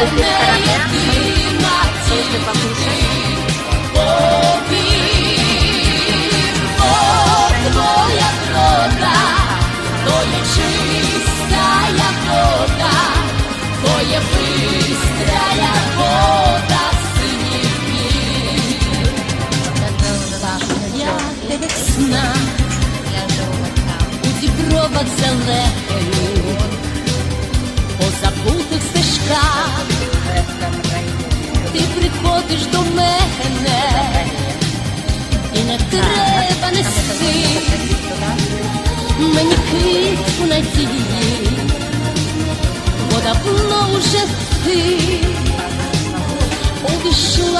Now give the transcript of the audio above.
мене єдина тільки повір, бо то є чистая вода, то є бистрая вода синіх. Я тебе сна у дібровах зелених, по забутих стежках, приходиш до мене, і не треба нести мені квітку надії, бо давно вже ти увійшла